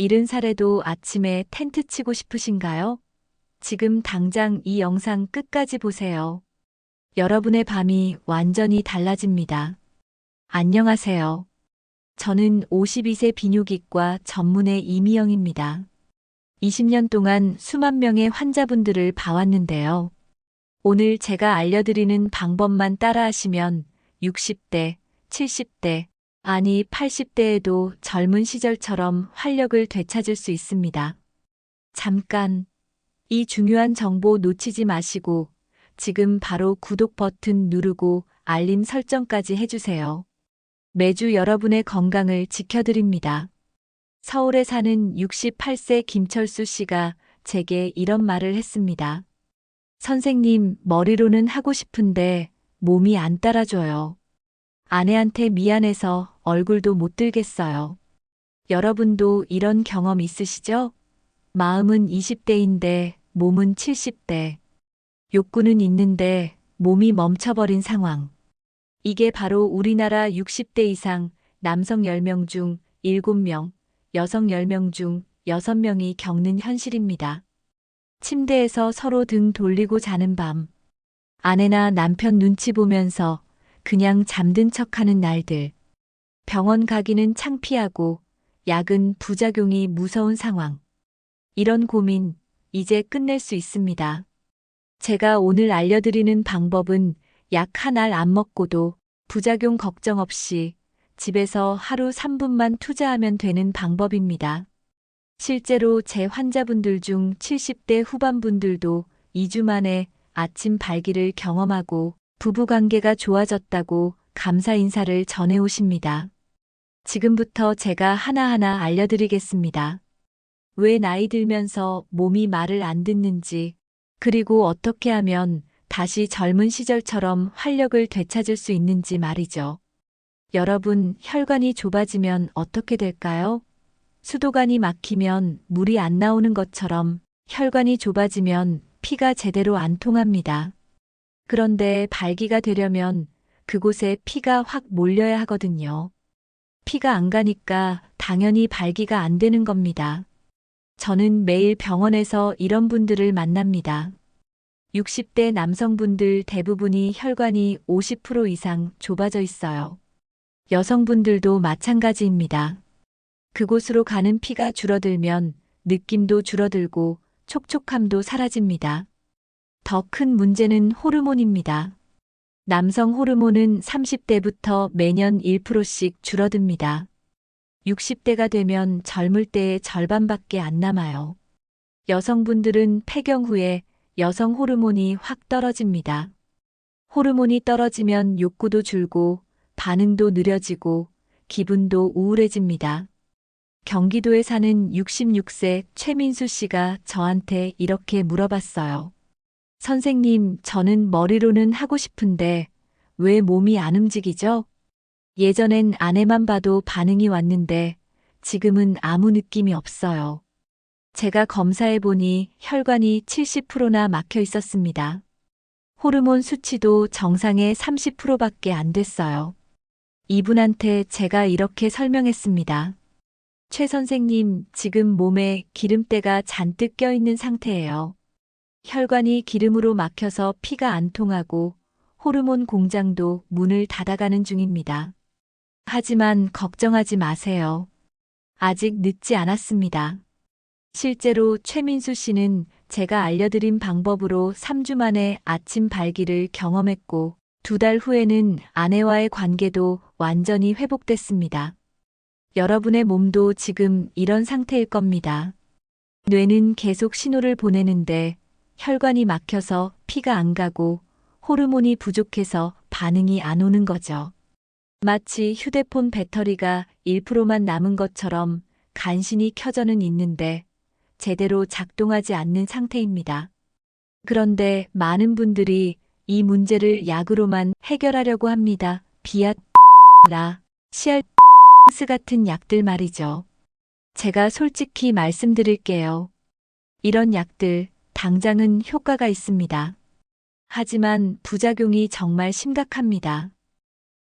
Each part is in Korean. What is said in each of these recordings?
이른 살에도 아침에 텐트 치고 싶으신가요? 지금 당장 이 영상 끝까지 보세요. 여러분의 밤이 완전히 달라집니다. 안녕하세요. 저는 52세 비뇨기과 전문의 이미영입니다. 20년 동안 수만 명의 환자분들을 봐왔는데요. 오늘 제가 알려드리는 방법만 따라하시면 60대, 70대, 아니 80대에도 젊은 시절처럼 활력을 되찾을 수 있습니다. 잠깐, 이 중요한 정보 놓치지 마시고 지금 바로 구독 버튼 누르고 알림 설정까지 해주세요. 매주 여러분의 건강을 지켜드립니다. 서울에 사는 68세 김철수 씨가 제게 이런 말을 했습니다. 선생님, 머리로는 하고 싶은데 몸이 안 따라줘요. 아내한테 미안해서 얼굴도 못 들겠어요. 여러분도 이런 경험 있으시죠? 마음은 20대인데 몸은 70대. 욕구는 있는데 몸이 멈춰버린 상황. 이게 바로 우리나라 60대 이상 남성 10명 중 7명, 여성 10명 중 6명이 겪는 현실입니다. 침대에서 서로 등 돌리고 자는 밤. 아내나 남편 눈치 보면서 그냥 잠든 척 하는 날들. 병원 가기는 창피하고 약은 부작용이 무서운 상황. 이런 고민, 이제 끝낼 수 있습니다. 제가 오늘 알려드리는 방법은 약 한 알 안 먹고도 부작용 걱정 없이 집에서 하루 3분만 투자하면 되는 방법입니다. 실제로 제 환자분들 중 70대 후반분들도 2주 만에 아침 발기를 경험하고 부부관계가 좋아졌다고 감사 인사를 전해오십니다. 지금부터 제가 하나하나 알려드리겠습니다. 왜 나이 들면서 몸이 말을 안 듣는지, 그리고 어떻게 하면 다시 젊은 시절처럼 활력을 되찾을 수 있는지 말이죠. 여러분, 혈관이 좁아지면 어떻게 될까요? 수도관이 막히면 물이 안 나오는 것처럼 혈관이 좁아지면 피가 제대로 안 통합니다. 그런데 발기가 되려면 그곳에 피가 확 몰려야 하거든요. 피가 안 가니까 당연히 발기가 안 되는 겁니다. 저는 매일 병원에서 이런 분들을 만납니다. 60대 남성분들 대부분이 혈관이 50% 이상 좁아져 있어요. 여성분들도 마찬가지입니다. 그곳으로 가는 피가 줄어들면 느낌도 줄어들고 촉촉함도 사라집니다. 더 큰 문제는 호르몬입니다. 남성 호르몬은 30대부터 매년 1%씩 줄어듭니다. 60대가 되면 젊을 때의 절반밖에 안 남아요. 여성분들은 폐경 후에 여성 호르몬이 확 떨어집니다. 호르몬이 떨어지면 욕구도 줄고 반응도 느려지고 기분도 우울해집니다. 경기도에 사는 66세 최민수 씨가 저한테 이렇게 물어봤어요. 선생님, 저는 머리로는 하고 싶은데 왜 몸이 안 움직이죠? 예전엔 아내만 봐도 반응이 왔는데 지금은 아무 느낌이 없어요. 제가 검사해 보니 혈관이 70%나 막혀 있었습니다. 호르몬 수치도 정상의 30%밖에 안 됐어요. 이분한테 제가 이렇게 설명했습니다. 최 선생님, 지금 몸에 기름때가 잔뜩 껴있는 상태예요. 혈관이 기름으로 막혀서 피가 안 통하고 호르몬 공장도 문을 닫아가는 중입니다. 하지만 걱정하지 마세요. 아직 늦지 않았습니다. 실제로 최민수 씨는 제가 알려드린 방법으로 3주 만에 아침 발기를 경험했고 두 달 후에는 아내와의 관계도 완전히 회복됐습니다. 여러분의 몸도 지금 이런 상태일 겁니다. 뇌는 계속 신호를 보내는데 혈관이 막혀서 피가 안 가고 호르몬이 부족해서 반응이 안 오는 거죠. 마치 휴대폰 배터리가 1%만 남은 것처럼 간신히 켜져는 있는데 제대로 작동하지 않는 상태입니다. 그런데 많은 분들이 이 문제를 약으로만 해결하려고 합니다. 비앗, 라, 시알, 스 같은 약들 말이죠. 제가 솔직히 말씀드릴게요. 이런 약들 당장은 효과가 있습니다. 하지만 부작용이 정말 심각합니다.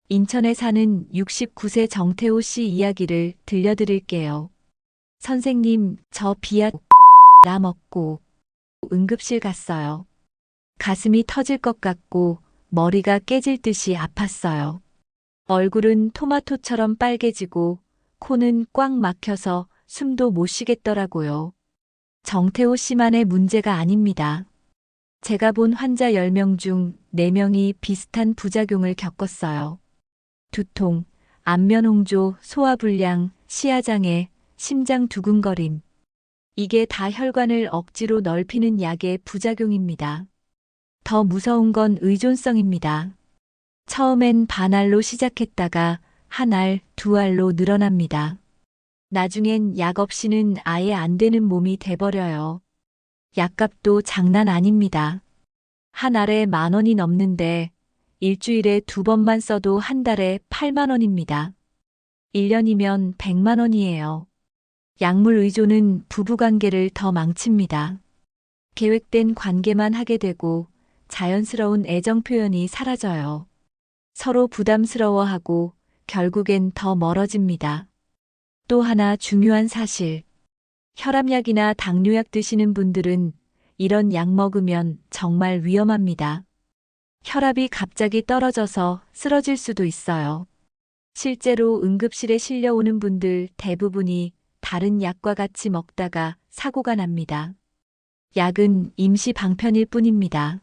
인천에 사는 69세 정태호 씨 이야기를 들려드릴게요. 선생님, 저 비아 라 먹고 응급실 갔어요. 가슴이 터질 것 같고 머리가 깨질 듯이 아팠어요. 얼굴은 토마토처럼 빨개지고 코는 꽉 막혀서 숨도 못 쉬겠더라고요. 정태호 씨만의 문제가 아닙니다. 제가 본 환자 10명 중 4명이 비슷한 부작용을 겪었어요. 두통, 안면홍조, 소화불량, 시야장애, 심장 두근거림. 이게 다 혈관을 억지로 넓히는 약의 부작용입니다. 더 무서운 건 의존성입니다. 처음엔 반알로 시작했다가 한 알, 두 알로 늘어납니다. 나중엔 약 없이는 아예 안 되는 몸이 돼버려요. 약값도 장난 아닙니다. 한 알에 만 원이 넘는데 일주일에 두 번만 써도 한 달에 8만 원입니다. 1년이면 100만 원이에요. 약물 의존은 부부관계를 더 망칩니다. 계획된 관계만 하게 되고 자연스러운 애정 표현이 사라져요. 서로 부담스러워하고 결국엔 더 멀어집니다. 또 하나 중요한 사실. 혈압약이나 당뇨약 드시는 분들은 이런 약 먹으면 정말 위험합니다. 혈압이 갑자기 떨어져서 쓰러질 수도 있어요. 실제로 응급실에 실려오는 분들 대부분이 다른 약과 같이 먹다가 사고가 납니다. 약은 임시 방편일 뿐입니다.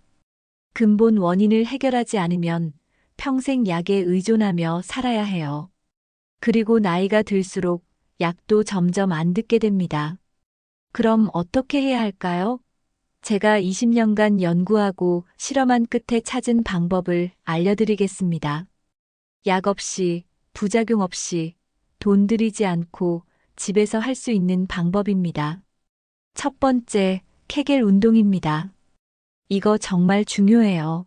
근본 원인을 해결하지 않으면 평생 약에 의존하며 살아야 해요. 그리고 나이가 들수록 약도 점점 안 듣게 됩니다. 그럼 어떻게 해야 할까요? 제가 20년간 연구하고 실험한 끝에 찾은 방법을 알려드리겠습니다. 약 없이, 부작용 없이, 돈 들이지 않고 집에서 할 수 있는 방법입니다. 첫 번째, 케겔 운동입니다. 이거 정말 중요해요.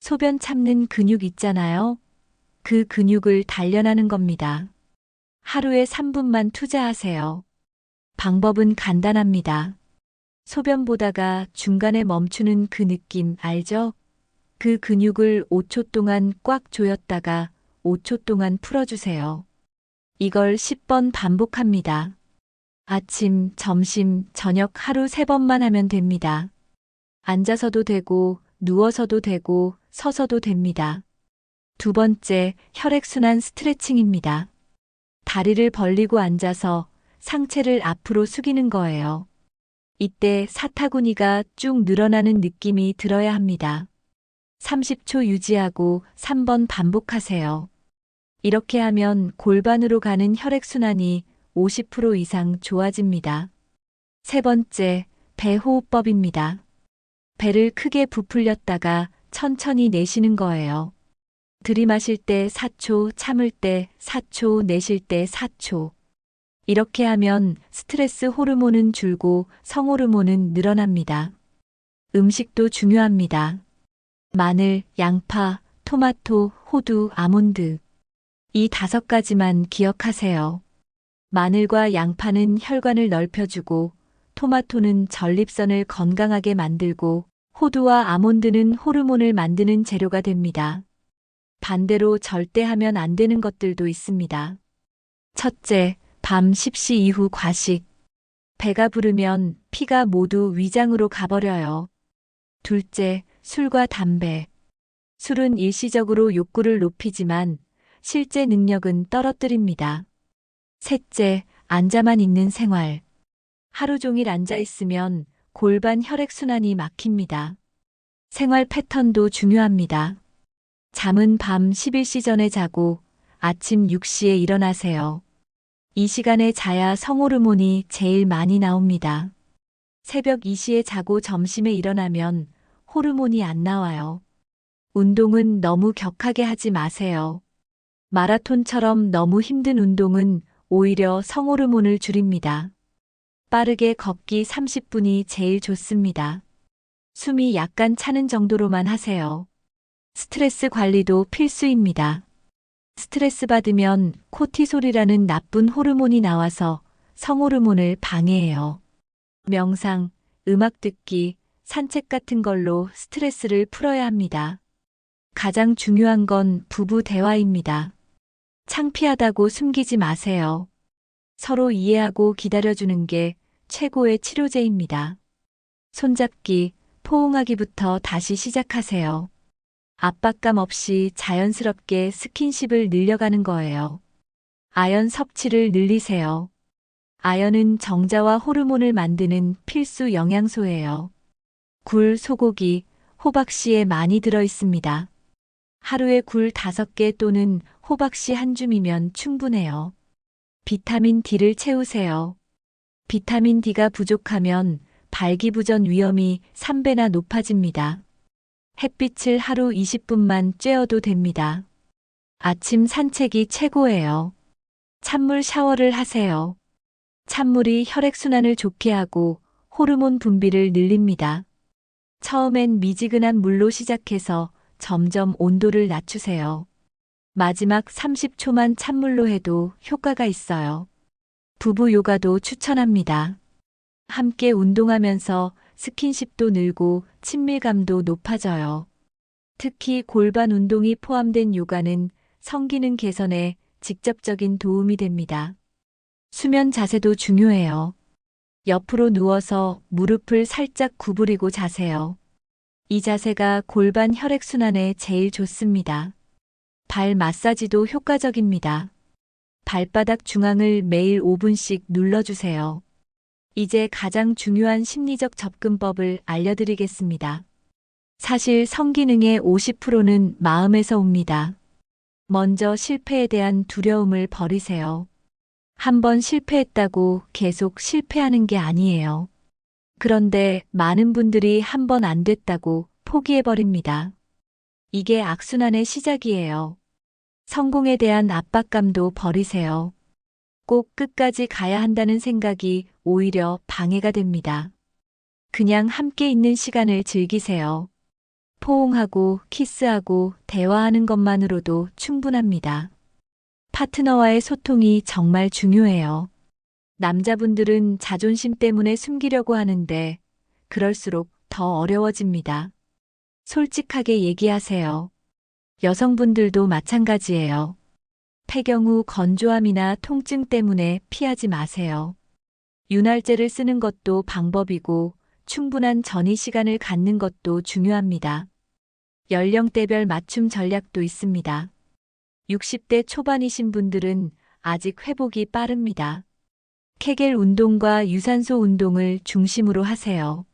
소변 참는 근육 있잖아요. 그 근육을 단련하는 겁니다. 하루에 3분만 투자하세요. 방법은 간단합니다. 소변 보다가 중간에 멈추는 그 느낌 알죠? 그 근육을 5초 동안 꽉 조였다가 5초 동안 풀어주세요. 이걸 10번 반복합니다. 아침, 점심, 저녁 하루 3번만 하면 됩니다. 앉아서도 되고, 누워서도 되고, 서서도 됩니다. 두 번째, 혈액순환 스트레칭입니다. 다리를 벌리고 앉아서 상체를 앞으로 숙이는 거예요. 이때 사타구니가 쭉 늘어나는 느낌이 들어야 합니다. 30초 유지하고 3번 반복하세요. 이렇게 하면 골반으로 가는 혈액순환이 50% 이상 좋아집니다. 세 번째, 배호흡법입니다. 배를 크게 부풀렸다가 천천히 내쉬는 거예요. 들이마실 때 4초, 참을 때 4초, 내쉴 때 4초. 이렇게 하면 스트레스 호르몬은 줄고 성호르몬은 늘어납니다. 음식도 중요합니다. 마늘, 양파, 토마토, 호두, 아몬드. 이 다섯 가지만 기억하세요. 마늘과 양파는 혈관을 넓혀주고, 토마토는 전립선을 건강하게 만들고, 호두와 아몬드는 호르몬을 만드는 재료가 됩니다. 반대로 절대 하면 안 되는 것들도 있습니다. 첫째, 밤 10시 이후 과식. 배가 부르면 피가 모두 위장으로 가버려요. 둘째, 술과 담배. 술은 일시적으로 욕구를 높이지만 실제 능력은 떨어뜨립니다. 셋째, 앉아만 있는 생활. 하루 종일 앉아 있으면 골반 혈액순환이 막힙니다. 생활 패턴도 중요합니다. 잠은 밤 11시 전에 자고 아침 6시에 일어나세요. 이 시간에 자야 성호르몬이 제일 많이 나옵니다. 새벽 2시에 자고 점심에 일어나면 호르몬이 안 나와요. 운동은 너무 격하게 하지 마세요. 마라톤처럼 너무 힘든 운동은 오히려 성호르몬을 줄입니다. 빠르게 걷기 30분이 제일 좋습니다. 숨이 약간 차는 정도로만 하세요. 스트레스 관리도 필수입니다. 스트레스 받으면 코티솔이라는 나쁜 호르몬이 나와서 성호르몬을 방해해요. 명상, 음악 듣기, 산책 같은 걸로 스트레스를 풀어야 합니다. 가장 중요한 건 부부 대화입니다. 창피하다고 숨기지 마세요. 서로 이해하고 기다려주는 게 최고의 치료제입니다. 손잡기, 포옹하기부터 다시 시작하세요. 압박감 없이 자연스럽게 스킨십을 늘려가는 거예요. 아연 섭취를 늘리세요. 아연은 정자와 호르몬을 만드는 필수 영양소예요. 굴, 소고기, 호박씨에 많이 들어 있습니다. 하루에 굴 5개 또는 호박씨 한 줌이면 충분해요. 비타민 D를 채우세요. 비타민 D가 부족하면 발기부전 위험이 3배나 높아집니다. 햇빛을 하루 20분만 쬐어도 됩니다. 아침 산책이 최고예요. 찬물 샤워를 하세요. 찬물이 혈액순환을 좋게 하고 호르몬 분비를 늘립니다. 처음엔 미지근한 물로 시작해서 점점 온도를 낮추세요. 마지막 30초만 찬물로 해도 효과가 있어요. 부부 요가도 추천합니다. 함께 운동하면서 스킨십도 늘고 친밀감도 높아져요. 특히 골반 운동이 포함된 요가는 성기능 개선에 직접적인 도움이 됩니다. 수면 자세도 중요해요. 옆으로 누워서 무릎을 살짝 구부리고 자세요. 이 자세가 골반 혈액순환에 제일 좋습니다. 발 마사지도 효과적입니다. 발바닥 중앙을 매일 5분씩 눌러주세요. 이제 가장 중요한 심리적 접근법을 알려드리겠습니다. 사실 성기능의 50%는 마음에서 옵니다. 먼저 실패에 대한 두려움을 버리세요. 한번 실패했다고 계속 실패하는 게 아니에요. 그런데 많은 분들이 한 번 안 됐다고 포기해버립니다. 이게 악순환의 시작이에요. 성공에 대한 압박감도 버리세요. 꼭 끝까지 가야 한다는 생각이 오히려 방해가 됩니다. 그냥 함께 있는 시간을 즐기세요. 포옹하고 키스하고 대화하는 것만으로도 충분합니다. 파트너와의 소통이 정말 중요해요. 남자분들은 자존심 때문에 숨기려고 하는데 그럴수록 더 어려워집니다. 솔직하게 얘기하세요. 여성분들도 마찬가지예요. 폐경 후 건조함이나 통증 때문에 피하지 마세요. 윤활제를 쓰는 것도 방법이고 충분한 전이 시간을 갖는 것도 중요합니다. 연령대별 맞춤 전략도 있습니다. 60대 초반이신 분들은 아직 회복이 빠릅니다. 케겔 운동과 유산소 운동을 중심으로 하세요.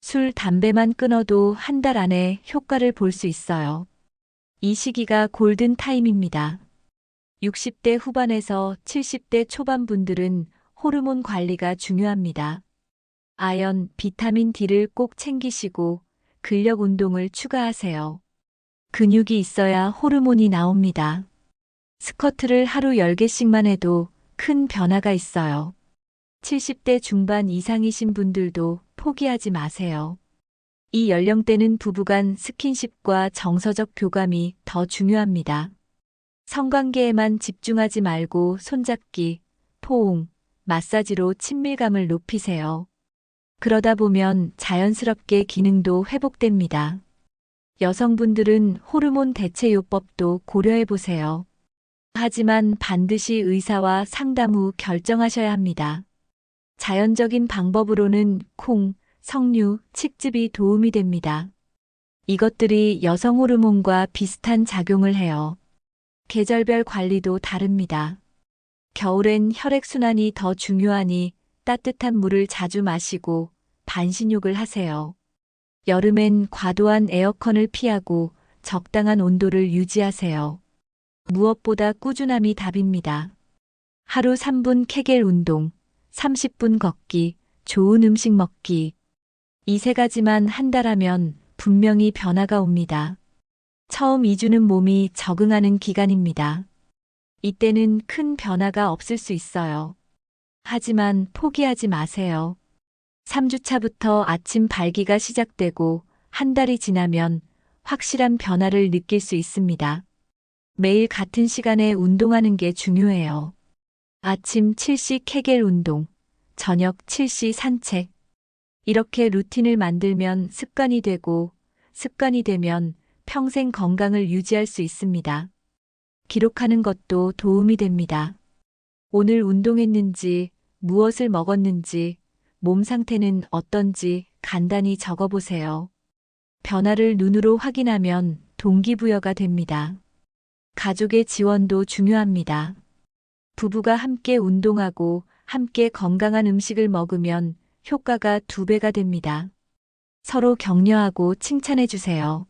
술, 담배만 끊어도 한 달 안에 효과를 볼 수 있어요. 이 시기가 골든 타임입니다. 60대 후반에서 70대 초반 분들은 호르몬 관리가 중요합니다. 아연, 비타민 D를 꼭 챙기시고 근력 운동을 추가하세요. 근육이 있어야 호르몬이 나옵니다. 스쿼트를 하루 10개씩만 해도 큰 변화가 있어요. 70대 중반 이상이신 분들도 포기하지 마세요. 이 연령대는 부부간 스킨십과 정서적 교감이 더 중요합니다. 성관계에만 집중하지 말고 손잡기, 포옹, 마사지로 친밀감을 높이세요. 그러다 보면 자연스럽게 기능도 회복됩니다. 여성분들은 호르몬 대체요법도 고려해 보세요. 하지만 반드시 의사와 상담 후 결정하셔야 합니다. 자연적인 방법으로는 콩, 석류, 칡즙이 도움이 됩니다. 이것들이 여성 호르몬과 비슷한 작용을 해요. 계절별 관리도 다릅니다. 겨울엔 혈액순환이 더 중요하니 따뜻한 물을 자주 마시고 반신욕을 하세요. 여름엔 과도한 에어컨을 피하고 적당한 온도를 유지하세요. 무엇보다 꾸준함이 답입니다. 하루 3분 케겔 운동, 30분 걷기, 좋은 음식 먹기. 이 세 가지만 한달 하면 분명히 변화가 옵니다. 처음 2주는 몸이 적응하는 기간입니다. 이때는 큰 변화가 없을 수 있어요. 하지만 포기하지 마세요. 3주차부터 아침 발기가 시작되고 한 달이 지나면 확실한 변화를 느낄 수 있습니다. 매일 같은 시간에 운동하는 게 중요해요. 아침 7시 케겔 운동, 저녁 7시 산책. 이렇게 루틴을 만들면 습관이 되고 습관이 되면 평생 건강을 유지할 수 있습니다. 기록하는 것도 도움이 됩니다. 오늘 운동했는지, 무엇을 먹었는지, 몸 상태는 어떤지 간단히 적어보세요. 변화를 눈으로 확인하면 동기부여가 됩니다. 가족의 지원도 중요합니다. 부부가 함께 운동하고 함께 건강한 음식을 먹으면 효과가 두 배가 됩니다. 서로 격려하고 칭찬해 주세요.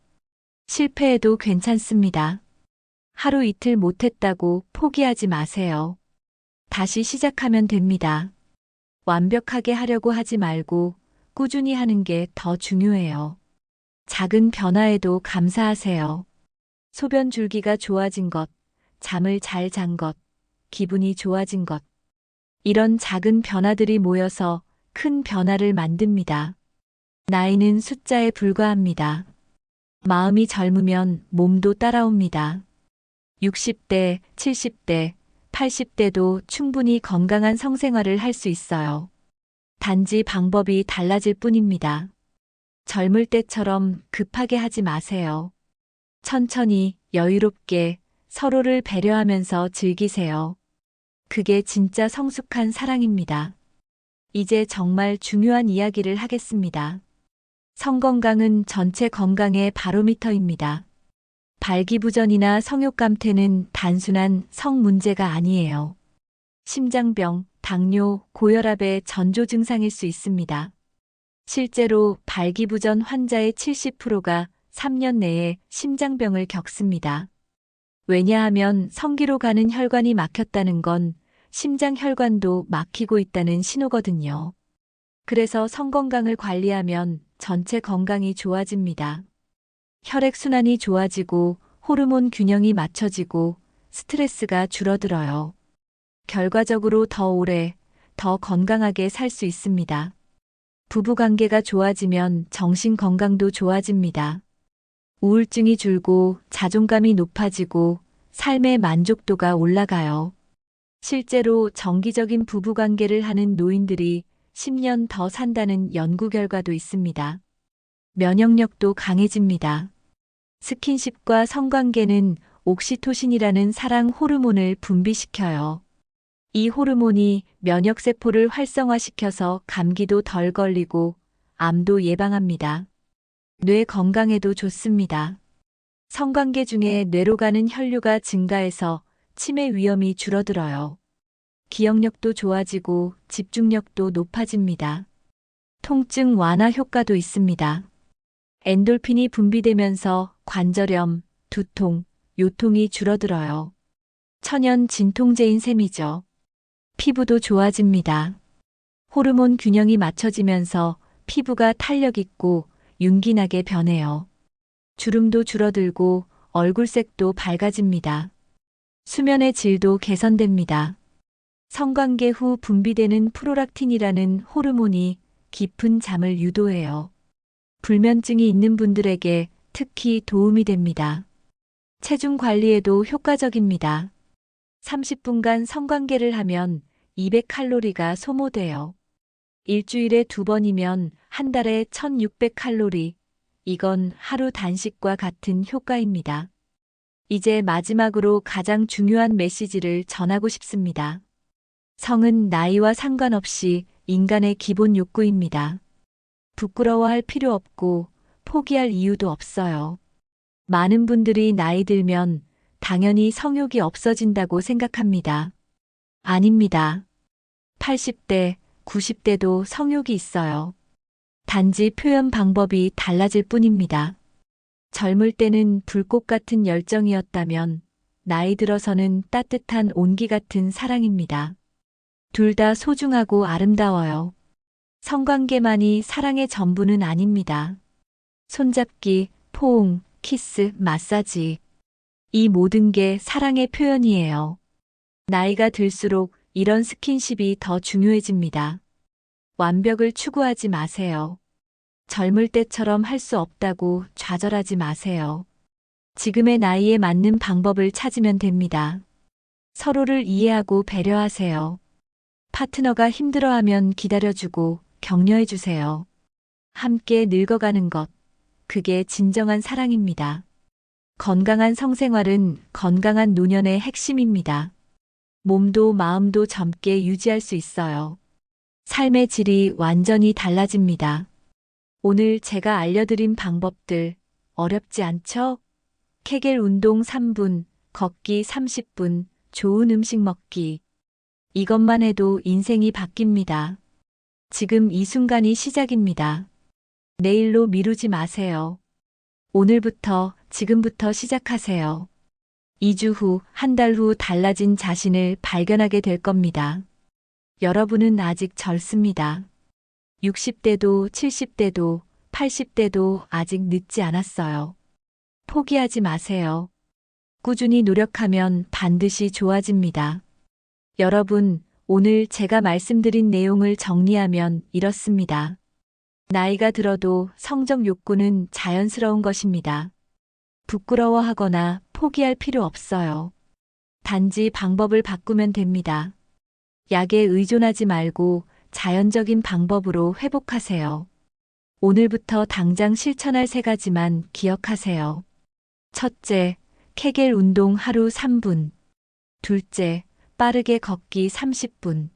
실패해도 괜찮습니다. 하루 이틀 못했다고 포기하지 마세요. 다시 시작하면 됩니다. 완벽하게 하려고 하지 말고 꾸준히 하는 게 더 중요해요. 작은 변화에도 감사하세요. 소변 줄기가 좋아진 것, 잠을 잘 잔 것, 기분이 좋아진 것. 이런 작은 변화들이 모여서 큰 변화를 만듭니다. 나이는 숫자에 불과합니다. 마음이 젊으면 몸도 따라옵니다. 60대, 70대, 80대도 충분히 건강한 성생활을 할 수 있어요. 단지 방법이 달라질 뿐입니다. 젊을 때처럼 급하게 하지 마세요. 천천히 여유롭게 서로를 배려하면서 즐기세요. 그게 진짜 성숙한 사랑입니다. 이제 정말 중요한 이야기를 하겠습니다. 성건강은 전체 건강의 바로미터입니다. 발기부전이나 성욕감퇴는 단순한 성 문제가 아니에요. 심장병, 당뇨, 고혈압의 전조 증상일 수 있습니다. 실제로 발기부전 환자의 70%가 3년 내에 심장병을 겪습니다. 왜냐하면 성기로 가는 혈관이 막혔다는 건 심장 혈관도 막히고 있다는 신호거든요. 그래서 성건강을 관리하면 전체 건강이 좋아집니다. 혈액순환이 좋아지고 호르몬 균형이 맞춰지고 스트레스가 줄어들어요. 결과적으로 더 오래, 더 건강하게 살 수 있습니다. 부부 관계가 좋아지면 정신 건강도 좋아집니다. 우울증이 줄고 자존감이 높아지고 삶의 만족도가 올라가요. 실제로 정기적인 부부 관계를 하는 노인들이 10년 더 산다는 연구 결과도 있습니다. 면역력도 강해집니다. 스킨십과 성관계는 옥시토신이라는 사랑 호르몬을 분비시켜요. 이 호르몬이 면역세포를 활성화시켜서 감기도 덜 걸리고 암도 예방합니다. 뇌 건강에도 좋습니다. 성관계 중에 뇌로 가는 혈류가 증가해서 치매 위험이 줄어들어요. 기억력도 좋아지고 집중력도 높아집니다. 통증 완화 효과도 있습니다. 엔돌핀이 분비되면서 관절염, 두통, 요통이 줄어들어요. 천연 진통제인 셈이죠. 피부도 좋아집니다. 호르몬 균형이 맞춰지면서 피부가 탄력 있고 윤기나게 변해요. 주름도 줄어들고 얼굴색도 밝아집니다. 수면의 질도 개선됩니다. 성관계 후 분비되는 프로락틴이라는 호르몬이 깊은 잠을 유도해요. 불면증이 있는 분들에게 특히 도움이 됩니다. 체중 관리에도 효과적입니다. 30분간 성관계를 하면 200칼로리가 소모돼요. 일주일에 두 번이면 한 달에 1600칼로리. 이건 하루 단식과 같은 효과입니다. 이제 마지막으로 가장 중요한 메시지를 전하고 싶습니다. 성은 나이와 상관없이 인간의 기본 욕구입니다. 부끄러워할 필요 없고 포기할 이유도 없어요. 많은 분들이 나이 들면 당연히 성욕이 없어진다고 생각합니다. 아닙니다. 80대, 90대도 성욕이 있어요. 단지 표현 방법이 달라질 뿐입니다. 젊을 때는 불꽃 같은 열정이었다면 나이 들어서는 따뜻한 온기 같은 사랑입니다. 둘 다 소중하고 아름다워요. 성관계만이 사랑의 전부는 아닙니다. 손잡기, 포옹, 키스, 마사지. 이 모든 게 사랑의 표현이에요. 나이가 들수록 이런 스킨십이 더 중요해집니다. 완벽을 추구하지 마세요. 젊을 때처럼 할 수 없다고 좌절하지 마세요. 지금의 나이에 맞는 방법을 찾으면 됩니다. 서로를 이해하고 배려하세요. 파트너가 힘들어하면 기다려주고 격려해주세요. 함께 늙어가는 것. 그게 진정한 사랑입니다. 건강한 성생활은 건강한 노년의 핵심입니다. 몸도 마음도 젊게 유지할 수 있어요. 삶의 질이 완전히 달라집니다. 오늘 제가 알려드린 방법들 어렵지 않죠? 케겔 운동 3분, 걷기 30분, 좋은 음식 먹기. 이것만 해도 인생이 바뀝니다. 지금 이 순간이 시작입니다. 내일로 미루지 마세요. 오늘부터, 지금부터 시작하세요. 2주 후, 한 달 후 달라진 자신을 발견하게 될 겁니다. 여러분은 아직 젊습니다. 60대도 70대도 80대도 아직 늦지 않았어요. 포기하지 마세요. 꾸준히 노력하면 반드시 좋아집니다. 여러분, 오늘 제가 말씀드린 내용을 정리하면 이렇습니다. 나이가 들어도 성적 욕구는 자연스러운 것입니다. 부끄러워하거나 포기할 필요 없어요. 단지 방법을 바꾸면 됩니다. 약에 의존하지 말고 자연적인 방법으로 회복하세요. 오늘부터 당장 실천할 세 가지만 기억하세요. 첫째, 케겔 운동 하루 3분. 둘째, 빠르게 걷기 30분.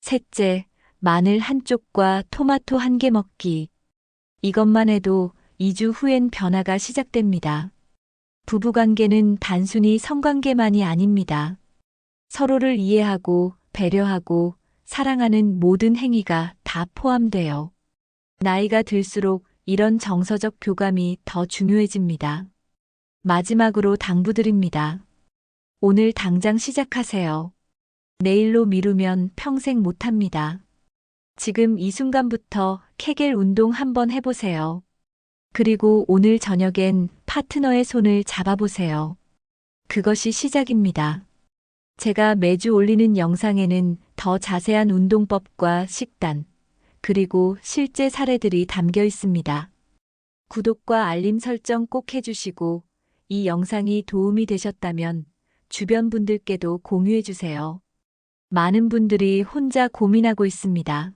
셋째, 마늘 한 쪽과 토마토 한 개 먹기. 이것만 해도 2주 후엔 변화가 시작됩니다. 부부관계는 단순히 성관계만이 아닙니다. 서로를 이해하고 배려하고 사랑하는 모든 행위가 다 포함돼요. 나이가 들수록 이런 정서적 교감이 더 중요해집니다. 마지막으로 당부드립니다. 오늘 당장 시작하세요. 내일로 미루면 평생 못합니다. 지금 이 순간부터 케겔 운동 한번 해보세요. 그리고 오늘 저녁엔 파트너의 손을 잡아보세요. 그것이 시작입니다. 제가 매주 올리는 영상에는 더 자세한 운동법과 식단, 그리고 실제 사례들이 담겨 있습니다. 구독과 알림 설정 꼭 해주시고, 이 영상이 도움이 되셨다면 주변 분들께도 공유해주세요. 많은 분들이 혼자 고민하고 있습니다.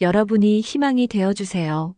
여러분이 희망이 되어주세요.